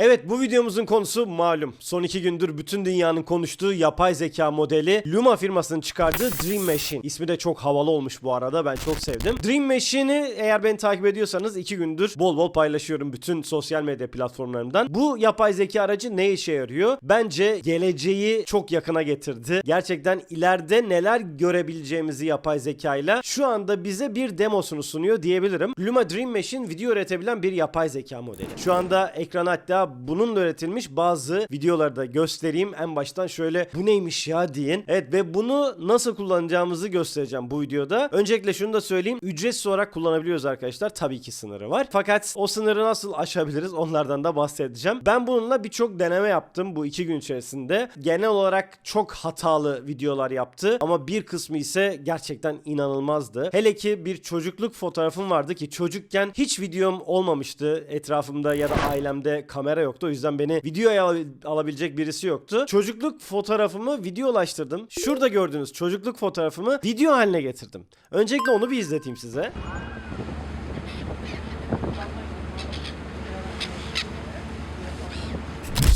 Evet bu videomuzun konusu malum. Son iki gündür bütün dünyanın konuştuğu yapay zeka modeli Luma firmasının çıkardığı Dream Machine. İsmi de çok havalı olmuş bu arada ben çok sevdim. Dream Machine'i eğer beni takip ediyorsanız iki gündür bol bol paylaşıyorum bütün sosyal medya platformlarımdan. Bu yapay zeka aracı ne işe yarıyor? Bence geleceği çok yakına getirdi. Gerçekten ileride neler görebileceğimizi yapay zekayla şu anda bize bir demosunu sunuyor diyebilirim. Luma Dream Machine video üretebilen bir yapay zeka modeli. Şu anda ekrana hatta bununla üretilmiş bazı videoları da göstereyim. En baştan şöyle bu neymiş ya deyin. Evet ve bunu nasıl kullanacağımızı göstereceğim bu videoda. Öncelikle şunu da söyleyeyim. Ücretsiz olarak kullanabiliyoruz arkadaşlar. Tabii ki sınırı var. Fakat o sınırı nasıl aşabiliriz onlardan da bahsedeceğim. Ben bununla birçok deneme yaptım bu iki gün içerisinde. Genel olarak çok hatalı videolar yaptı ama bir kısmı ise gerçekten inanılmazdı. Hele ki bir çocukluk fotoğrafım vardı ki çocukken hiç videom olmamıştı. Etrafımda ya da ailemde kamera yoktu. O yüzden beni videoya al- alabilecek birisi yoktu. Çocukluk fotoğrafımı videolaştırdım. Şurada gördüğünüz çocukluk fotoğrafımı video haline getirdim. Öncelikle onu bir izleteyim size.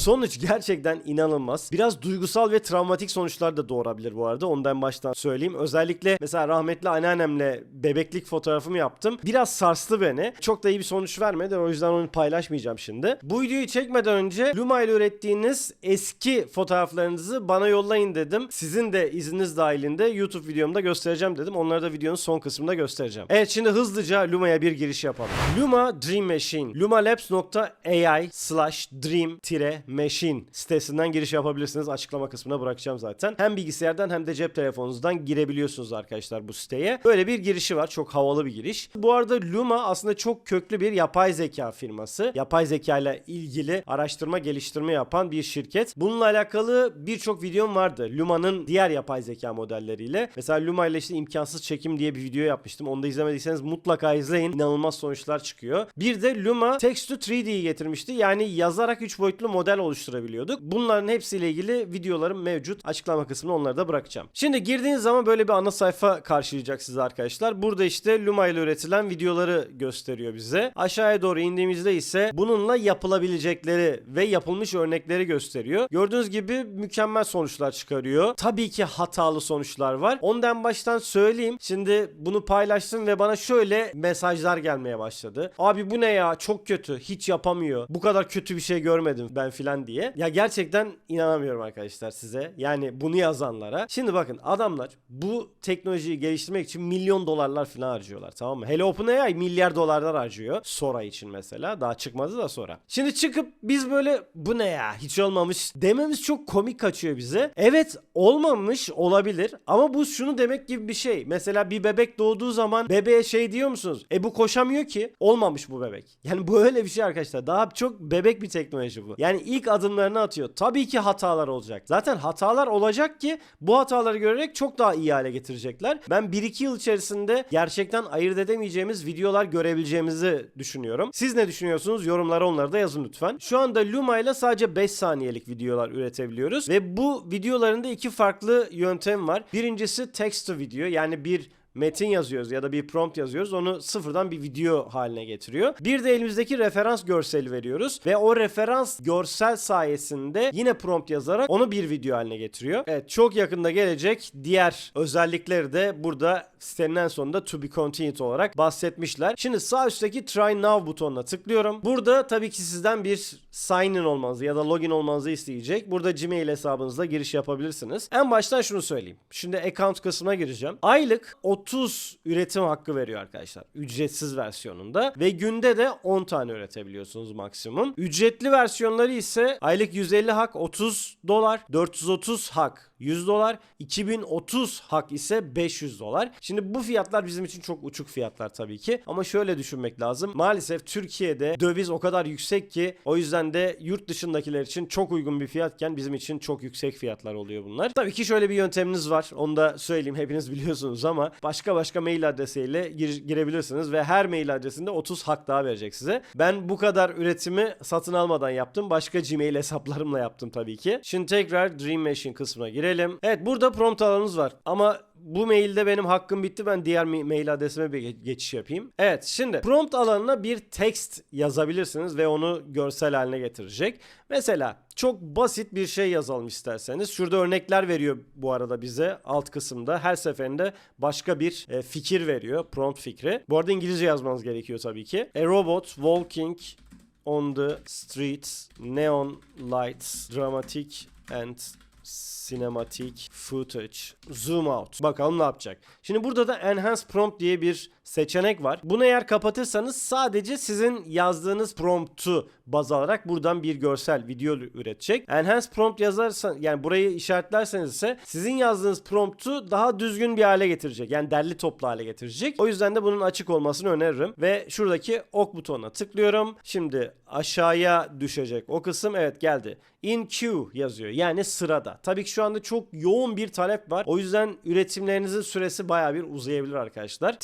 Sonuç gerçekten inanılmaz. Biraz duygusal ve travmatik sonuçlar da doğurabilir bu arada. Ondan baştan söyleyeyim. Özellikle mesela rahmetli anneannemle bebeklik fotoğrafımı yaptım. Biraz sarstı beni. Çok da iyi bir sonuç vermedi. O yüzden onu paylaşmayacağım şimdi. Bu videoyu çekmeden önce Luma ile ürettiğiniz eski fotoğraflarınızı bana yollayın dedim. Sizin de izniniz dahilinde YouTube videomda göstereceğim dedim. Onları da videonun son kısmında göstereceğim. Evet şimdi hızlıca Luma'ya bir giriş yapalım. Luma Dream Machine. lumalabs.ai slash dream machine sitesinden giriş yapabilirsiniz. Açıklama kısmına bırakacağım zaten. Hem bilgisayardan hem de cep telefonunuzdan girebiliyorsunuz arkadaşlar bu siteye. Böyle bir girişi var. Çok havalı bir giriş. Bu arada Luma aslında çok köklü bir yapay zeka firması. Yapay zeka ile ilgili araştırma geliştirme yapan bir şirket. Bununla alakalı birçok videom vardı. Luma'nın diğer yapay zeka modelleriyle. Mesela Luma ile işte imkansız çekim diye bir video yapmıştım. Onu da izlemediyseniz mutlaka izleyin. İnanılmaz sonuçlar çıkıyor. Bir de Luma Text to 3D'yi getirmişti. Yani yazarak 3 boyutlu model oluşturabiliyorduk. Bunların hepsiyle ilgili videolarım mevcut. Açıklama kısmına onları da bırakacağım. Şimdi girdiğiniz zaman böyle bir ana sayfa karşılayacak sizi arkadaşlar. Burada işte Luma ile üretilen videoları gösteriyor bize. Aşağıya doğru indiğimizde ise bununla yapılabilecekleri ve yapılmış örnekleri gösteriyor. Gördüğünüz gibi mükemmel sonuçlar çıkarıyor. Tabii ki hatalı sonuçlar var. Ondan baştan söyleyeyim. Şimdi bunu paylaştım ve bana şöyle mesajlar gelmeye başladı. Abi bu ne ya? Çok kötü. Hiç yapamıyor. Bu kadar kötü bir şey görmedim ben filan diye. Ya gerçekten inanamıyorum arkadaşlar size. Yani bunu yazanlara. Şimdi bakın adamlar bu teknolojiyi geliştirmek için milyon dolarlar filan harcıyorlar tamam mı? Hele OpenAI milyar dolarlar harcıyor. Sora için mesela. Daha çıkmadı da Sora. Şimdi çıkıp biz böyle bu ne ya hiç olmamış dememiz çok komik kaçıyor bize. Evet olmamış olabilir ama bu şunu demek gibi bir şey. Mesela bir bebek doğduğu zaman bebeğe şey diyor musunuz? E bu koşamıyor ki. Olmamış bu bebek. Yani bu öyle bir şey arkadaşlar. Daha çok bebek bir teknoloji bu. Yani ilk adımlarını atıyor. Tabii ki hatalar olacak. Zaten hatalar olacak ki bu hataları görerek çok daha iyi hale getirecekler. Ben 1-2 yıl içerisinde gerçekten ayırt edemeyeceğimiz videolar görebileceğimizi düşünüyorum. Siz ne düşünüyorsunuz? Yorumlara onları da yazın lütfen. Şu anda Luma ile sadece 5 saniyelik videolar üretebiliyoruz ve bu videolarında iki farklı yöntem var. Birincisi text to video yani bir metin yazıyoruz ya da bir prompt yazıyoruz. Onu sıfırdan bir video haline getiriyor. Bir de elimizdeki referans görseli veriyoruz ve o referans görsel sayesinde yine prompt yazarak onu bir video haline getiriyor. Evet çok yakında gelecek diğer özellikleri de burada sitenin en sonunda to be continued olarak bahsetmişler. Şimdi sağ üstteki try now butonuna tıklıyorum. Burada tabii ki sizden bir sign in olmanızı ya da login olmanızı isteyecek. Burada Gmail hesabınızla giriş yapabilirsiniz. En baştan şunu söyleyeyim. Şimdi account kısmına gireceğim. Aylık 30 üretim hakkı veriyor arkadaşlar. Ücretsiz versiyonunda ve günde de 10 tane üretebiliyorsunuz maksimum. Ücretli versiyonları ise aylık 150 hak 30 dolar, 430 hak 100 dolar, 2030 hak ise 500 dolar. Şimdi bu fiyatlar bizim için çok uçuk fiyatlar tabii ki. Ama şöyle düşünmek lazım. Maalesef Türkiye'de döviz o kadar yüksek ki o yüzden de yurt dışındakiler için çok uygun bir fiyatken bizim için çok yüksek fiyatlar oluyor bunlar. Tabii ki şöyle bir yönteminiz var. Onu da söyleyeyim hepiniz biliyorsunuz ama başka başka mail adresiyle gir- girebilirsiniz ve her mail adresinde 30 hak daha verecek size. Ben bu kadar üretimi satın almadan yaptım. Başka Gmail hesaplarımla yaptım tabii ki. Şimdi tekrar Dream Machine kısmına girelim. Girelim. Evet burada prompt alanınız var. Ama bu mailde benim hakkım bitti. Ben diğer ma- mail adresime bir ge- geçiş yapayım. Evet şimdi prompt alanına bir text yazabilirsiniz ve onu görsel haline getirecek. Mesela çok basit bir şey yazalım isterseniz. Şurada örnekler veriyor bu arada bize alt kısımda. Her seferinde başka bir e, fikir veriyor. Prompt fikri. Bu arada İngilizce yazmanız gerekiyor tabii ki. A robot walking on the streets, neon lights, dramatic and cinematic footage, zoom out. Bakalım ne yapacak. Şimdi burada da enhance prompt diye bir seçenek var. Bunu eğer kapatırsanız sadece sizin yazdığınız promptu baz alarak buradan bir görsel video üretecek. Enhance prompt yazarsan yani burayı işaretlerseniz ise sizin yazdığınız promptu daha düzgün bir hale getirecek. Yani derli toplu hale getirecek. O yüzden de bunun açık olmasını öneririm. Ve şuradaki ok butonuna tıklıyorum. Şimdi aşağıya düşecek o kısım. Evet geldi. In queue yazıyor. Yani sırada. Tabii ki şu anda çok yoğun bir talep var. O yüzden üretimlerinizin süresi baya bir uzayabilir arkadaşlar.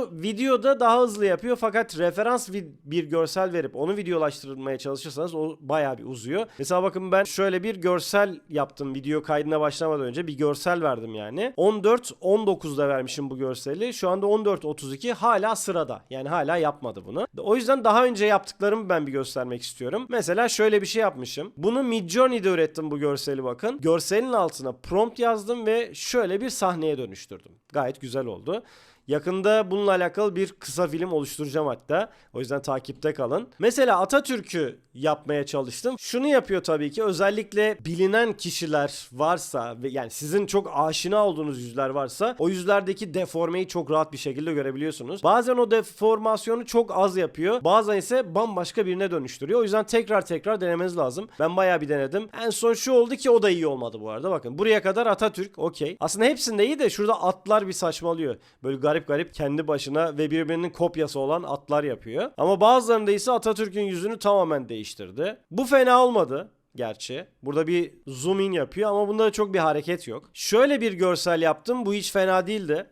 Text'u videoda daha hızlı yapıyor fakat referans bir görsel verip onu videolaştırmaya çalışırsanız o baya bir uzuyor. Mesela bakın ben şöyle bir görsel yaptım video kaydına başlamadan önce bir görsel verdim yani. 14 19'da vermişim bu görseli. Şu anda 14 32 hala sırada. Yani hala yapmadı bunu. O yüzden daha önce yaptıklarımı ben bir göstermek istiyorum. Mesela şöyle bir şey yapmışım. Bunu Midjourney'de ürettim bu görseli bakın. Görselin altına prompt yazdım ve şöyle bir sahneye dönüştürdüm. Gayet güzel oldu. Yakında bununla alakalı bir kısa film oluşturacağım hatta. O yüzden takipte kalın. Mesela Atatürk'ü yapmaya çalıştım. Şunu yapıyor tabii ki. Özellikle bilinen kişiler varsa ve yani sizin çok aşina olduğunuz yüzler varsa o yüzlerdeki deformeyi çok rahat bir şekilde görebiliyorsunuz. Bazen o deformasyonu çok az yapıyor. Bazen ise bambaşka birine dönüştürüyor. O yüzden tekrar tekrar denemeniz lazım. Ben bayağı bir denedim. En son şu oldu ki o da iyi olmadı bu arada. Bakın buraya kadar Atatürk okey. Aslında hepsinde iyi de şurada atlar bir saçmalıyor. Böyle garip garip kendi başına ve birbirinin kopyası olan atlar yapıyor. Ama bazılarında ise Atatürk'ün yüzünü tamamen değiştirdi. Bu fena olmadı gerçi. Burada bir zoom in yapıyor ama bunda da çok bir hareket yok. Şöyle bir görsel yaptım. Bu hiç fena değildi.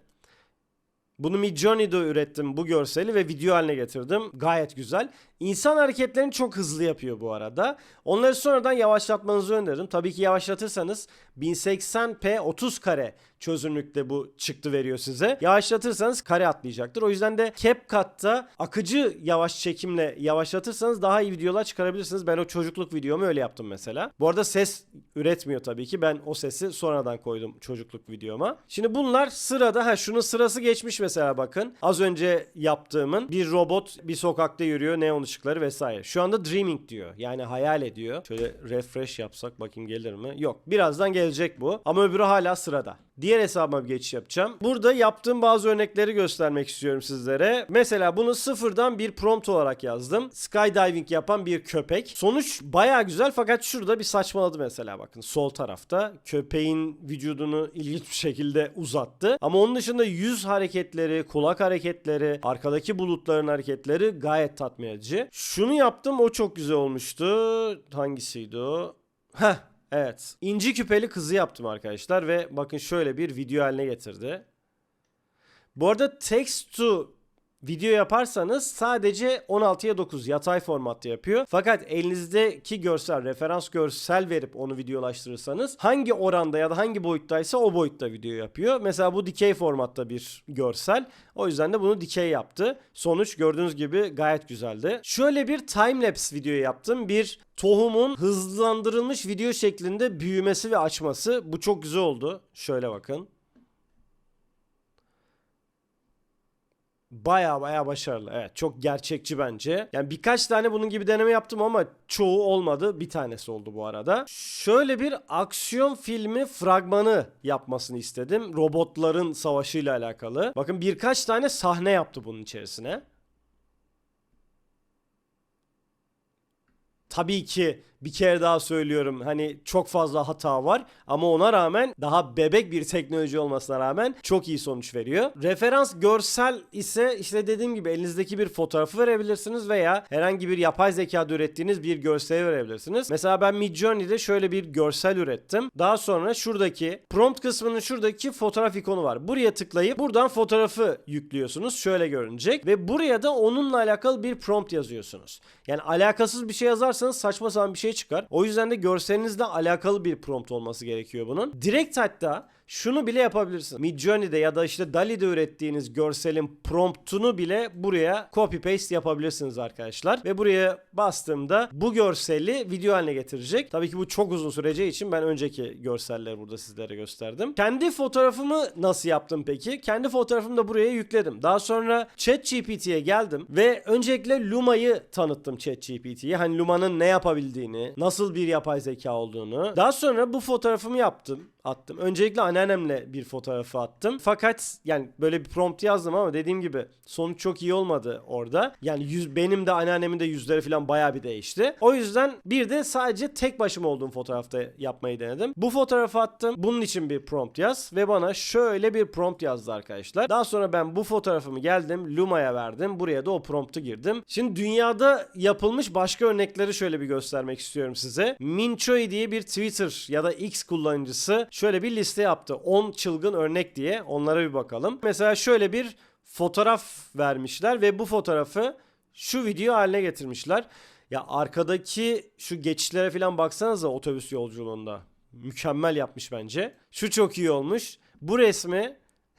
Bunu Midjourney'de ürettim bu görseli ve video haline getirdim. Gayet güzel. İnsan hareketlerini çok hızlı yapıyor bu arada. Onları sonradan yavaşlatmanızı öneririm. Tabii ki yavaşlatırsanız 1080p 30 kare çözünürlükte bu çıktı veriyor size. Yavaşlatırsanız kare atlayacaktır. O yüzden de CapCut'ta akıcı yavaş çekimle yavaşlatırsanız daha iyi videolar çıkarabilirsiniz. Ben o çocukluk videomu öyle yaptım mesela. Bu arada ses üretmiyor tabii ki. Ben o sesi sonradan koydum çocukluk videoma. Şimdi bunlar sırada. Ha şunun sırası geçmiş mesela bakın. Az önce yaptığımın bir robot bir sokakta yürüyor. Neon ışıkları vesaire. Şu anda dreaming diyor. Yani hayal ediyor. Şöyle refresh yapsak bakayım gelir mi? Yok. Birazdan gelecek bu. Ama öbürü hala sırada. Diğer hesabıma bir geçiş yapacağım. Burada yaptığım bazı örnekleri göstermek istiyorum sizlere. Mesela bunu sıfırdan bir prompt olarak yazdım. Skydiving yapan bir köpek. Sonuç baya güzel fakat şurada bir saçmaladı mesela bakın. Sol tarafta köpeğin vücudunu ilginç bir şekilde uzattı. Ama onun dışında yüz hareketleri, kulak hareketleri, arkadaki bulutların hareketleri gayet tatmin edici. Şunu yaptım o çok güzel olmuştu. Hangisiydi o? Heh Evet. İnci küpeli kızı yaptım arkadaşlar ve bakın şöyle bir video haline getirdi. Bu arada text to video yaparsanız sadece 16'ya 9 yatay formatta yapıyor. Fakat elinizdeki görsel, referans görsel verip onu videolaştırırsanız hangi oranda ya da hangi boyuttaysa o boyutta video yapıyor. Mesela bu dikey formatta bir görsel. O yüzden de bunu dikey yaptı. Sonuç gördüğünüz gibi gayet güzeldi. Şöyle bir timelapse video yaptım. Bir tohumun hızlandırılmış video şeklinde büyümesi ve açması. Bu çok güzel oldu. Şöyle bakın. Baya baya başarılı. Evet çok gerçekçi bence. Yani birkaç tane bunun gibi deneme yaptım ama çoğu olmadı. Bir tanesi oldu bu arada. Şöyle bir aksiyon filmi fragmanı yapmasını istedim. Robotların savaşıyla alakalı. Bakın birkaç tane sahne yaptı bunun içerisine. Tabii ki bir kere daha söylüyorum hani çok fazla hata var ama ona rağmen daha bebek bir teknoloji olmasına rağmen çok iyi sonuç veriyor. Referans görsel ise işte dediğim gibi elinizdeki bir fotoğrafı verebilirsiniz veya herhangi bir yapay zekada ürettiğiniz bir görseli verebilirsiniz. Mesela ben Midjourney'de şöyle bir görsel ürettim. Daha sonra şuradaki prompt kısmının şuradaki fotoğraf ikonu var. Buraya tıklayıp buradan fotoğrafı yüklüyorsunuz. Şöyle görünecek ve buraya da onunla alakalı bir prompt yazıyorsunuz. Yani alakasız bir şey yazarsanız yazarsanız saçma sapan bir şey çıkar. O yüzden de görselinizle alakalı bir prompt olması gerekiyor bunun. Direkt hatta şunu bile yapabilirsiniz. Midjourney'de ya da işte DALL-E'de ürettiğiniz görselin promptunu bile buraya copy paste yapabilirsiniz arkadaşlar. Ve buraya bastığımda bu görseli video haline getirecek. Tabii ki bu çok uzun süreceği için ben önceki görselleri burada sizlere gösterdim. Kendi fotoğrafımı nasıl yaptım peki? Kendi fotoğrafımı da buraya yükledim. Daha sonra ChatGPT'ye geldim ve öncelikle Luma'yı tanıttım ChatGPT'ye. Hani Luma'nın ne yapabildiğini, nasıl bir yapay zeka olduğunu. Daha sonra bu fotoğrafımı yaptım attım. Öncelikle anneannemle bir fotoğrafı attım. Fakat yani böyle bir prompt yazdım ama dediğim gibi sonuç çok iyi olmadı orada. Yani yüz, benim de anneannemin de yüzleri falan bayağı bir değişti. O yüzden bir de sadece tek başıma olduğum fotoğrafta yapmayı denedim. Bu fotoğrafı attım. Bunun için bir prompt yaz ve bana şöyle bir prompt yazdı arkadaşlar. Daha sonra ben bu fotoğrafımı geldim Luma'ya verdim. Buraya da o promptu girdim. Şimdi dünyada yapılmış başka örnekleri şöyle bir göstermek istiyorum size. Minchoi diye bir Twitter ya da X kullanıcısı şöyle bir liste yaptı. 10 çılgın örnek diye onlara bir bakalım. Mesela şöyle bir fotoğraf vermişler ve bu fotoğrafı şu video haline getirmişler. Ya arkadaki şu geçişlere falan baksanıza otobüs yolculuğunda. Mükemmel yapmış bence. Şu çok iyi olmuş. Bu resmi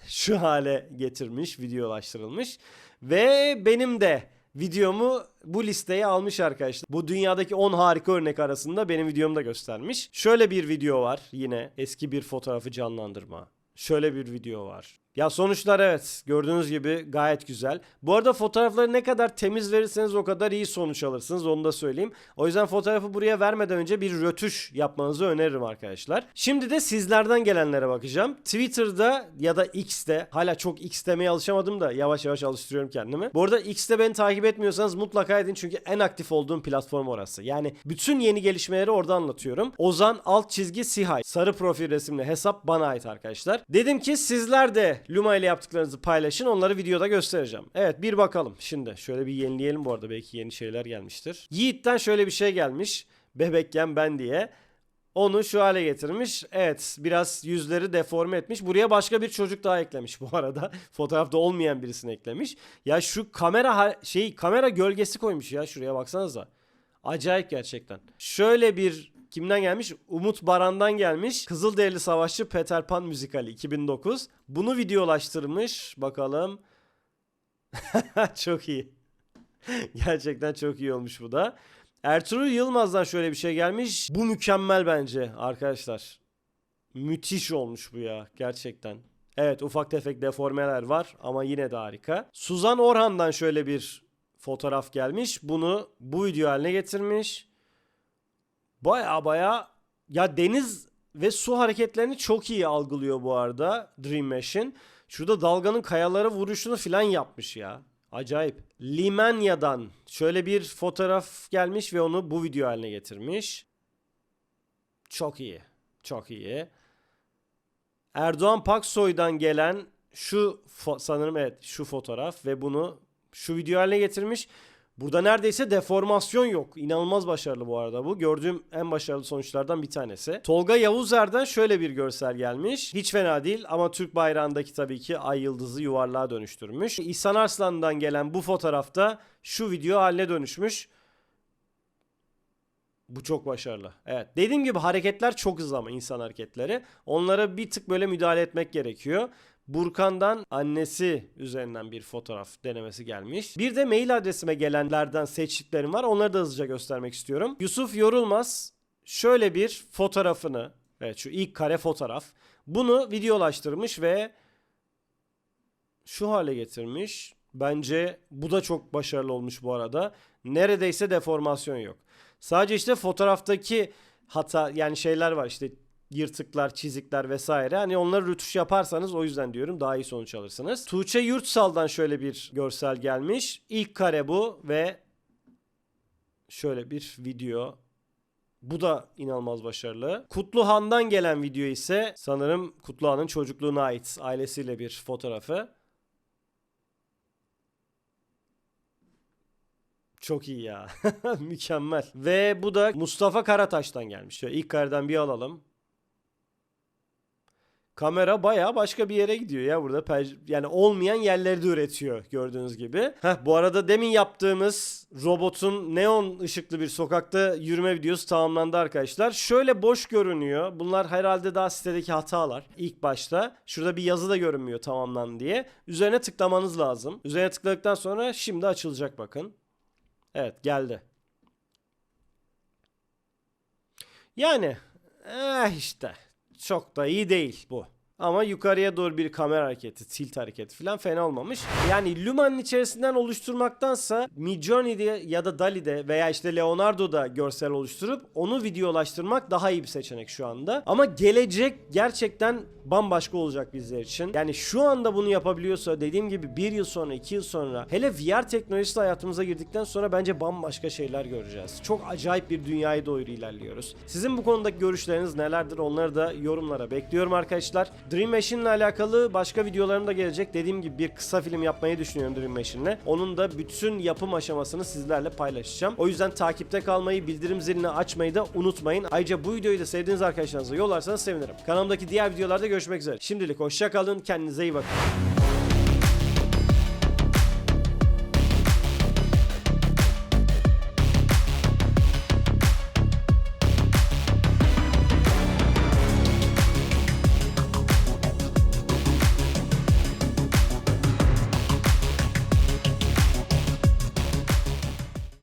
şu hale getirmiş, videolaştırılmış. Ve benim de videomu bu listeye almış arkadaşlar. Bu dünyadaki 10 harika örnek arasında benim videomu da göstermiş. Şöyle bir video var yine eski bir fotoğrafı canlandırma. Şöyle bir video var. Ya sonuçlar evet gördüğünüz gibi gayet güzel. Bu arada fotoğrafları ne kadar temiz verirseniz o kadar iyi sonuç alırsınız onu da söyleyeyim. O yüzden fotoğrafı buraya vermeden önce bir rötuş yapmanızı öneririm arkadaşlar. Şimdi de sizlerden gelenlere bakacağım. Twitter'da ya da X'te hala çok X demeye alışamadım da yavaş yavaş alıştırıyorum kendimi. Bu arada X'te beni takip etmiyorsanız mutlaka edin çünkü en aktif olduğum platform orası. Yani bütün yeni gelişmeleri orada anlatıyorum. Ozan alt çizgi Sihay. Sarı profil resimli hesap bana ait arkadaşlar. Dedim ki sizler de Luma ile yaptıklarınızı paylaşın. Onları videoda göstereceğim. Evet bir bakalım. Şimdi şöyle bir yenileyelim bu arada. Belki yeni şeyler gelmiştir. Yiğit'ten şöyle bir şey gelmiş. Bebekken ben diye. Onu şu hale getirmiş. Evet biraz yüzleri deforme etmiş. Buraya başka bir çocuk daha eklemiş bu arada. Fotoğrafta olmayan birisini eklemiş. Ya şu kamera şey kamera gölgesi koymuş ya şuraya baksanıza. Acayip gerçekten. Şöyle bir kimden gelmiş? Umut Baran'dan gelmiş. Kızılderili Savaşçı Peter Pan müzikali 2009. Bunu videolaştırmış. Bakalım. çok iyi. Gerçekten çok iyi olmuş bu da. Ertuğrul Yılmaz'dan şöyle bir şey gelmiş. Bu mükemmel bence arkadaşlar. Müthiş olmuş bu ya gerçekten. Evet ufak tefek deformeler var ama yine de harika. Suzan Orhan'dan şöyle bir fotoğraf gelmiş. Bunu bu video haline getirmiş. Baya baya ya deniz ve su hareketlerini çok iyi algılıyor bu arada Dream Machine. Şurada dalganın kayalara vuruşunu filan yapmış ya. Acayip. Limanya'dan şöyle bir fotoğraf gelmiş ve onu bu video haline getirmiş. Çok iyi. Çok iyi. Erdoğan Paksoy'dan gelen şu sanırım evet şu fotoğraf ve bunu şu video haline getirmiş. Burada neredeyse deformasyon yok. İnanılmaz başarılı bu arada bu. Gördüğüm en başarılı sonuçlardan bir tanesi. Tolga Yavuzer'den şöyle bir görsel gelmiş. Hiç fena değil ama Türk bayrağındaki tabii ki ay yıldızı yuvarlığa dönüştürmüş. İhsan Arslan'dan gelen bu fotoğrafta şu video haline dönüşmüş. Bu çok başarılı. Evet. Dediğim gibi hareketler çok hızlı ama insan hareketleri. Onlara bir tık böyle müdahale etmek gerekiyor. Burkan'dan annesi üzerinden bir fotoğraf denemesi gelmiş. Bir de mail adresime gelenlerden seçtiklerim var. Onları da hızlıca göstermek istiyorum. Yusuf Yorulmaz şöyle bir fotoğrafını, evet şu ilk kare fotoğraf. Bunu videolaştırmış ve şu hale getirmiş. Bence bu da çok başarılı olmuş bu arada. Neredeyse deformasyon yok. Sadece işte fotoğraftaki hata yani şeyler var işte yırtıklar, çizikler vesaire. Hani onları rütuş yaparsanız o yüzden diyorum daha iyi sonuç alırsınız. Tuğçe Yurtsal'dan şöyle bir görsel gelmiş. İlk kare bu ve şöyle bir video. Bu da inanılmaz başarılı. Kutluhan'dan gelen video ise sanırım Kutluhan'ın çocukluğuna ait ailesiyle bir fotoğrafı. Çok iyi ya. Mükemmel. Ve bu da Mustafa Karataş'tan gelmiş. Şöyle ilk kareden bir alalım. Kamera bayağı başka bir yere gidiyor ya burada. Yani olmayan yerlerde üretiyor gördüğünüz gibi. Heh, bu arada demin yaptığımız robotun neon ışıklı bir sokakta yürüme videosu tamamlandı arkadaşlar. Şöyle boş görünüyor. Bunlar herhalde daha sitedeki hatalar. İlk başta. Şurada bir yazı da görünmüyor tamamlan diye. Üzerine tıklamanız lazım. Üzerine tıkladıktan sonra şimdi açılacak bakın. Evet geldi. Yani eh işte çok da iyi değil bu. Ama yukarıya doğru bir kamera hareketi, tilt hareketi falan fena olmamış. Yani Luma'nın içerisinden oluşturmaktansa Midjourney'de ya da DALL-E'de veya işte Leonardo'da görsel oluşturup onu videolaştırmak daha iyi bir seçenek şu anda. Ama gelecek gerçekten bambaşka olacak bizler için. Yani şu anda bunu yapabiliyorsa dediğim gibi bir yıl sonra, iki yıl sonra hele VR teknolojisi hayatımıza girdikten sonra bence bambaşka şeyler göreceğiz. Çok acayip bir dünyaya doğru ilerliyoruz. Sizin bu konudaki görüşleriniz nelerdir onları da yorumlara bekliyorum arkadaşlar. Dream Machine ile alakalı başka videolarım da gelecek. Dediğim gibi bir kısa film yapmayı düşünüyorum Dream Machine'le. Onun da bütün yapım aşamasını sizlerle paylaşacağım. O yüzden takipte kalmayı, bildirim zilini açmayı da unutmayın. Ayrıca bu videoyu da sevdiğiniz arkadaşlarınıza yollarsanız sevinirim. Kanalımdaki diğer videolarda görüşmek üzere. Şimdilik hoşça kalın, kendinize iyi bakın.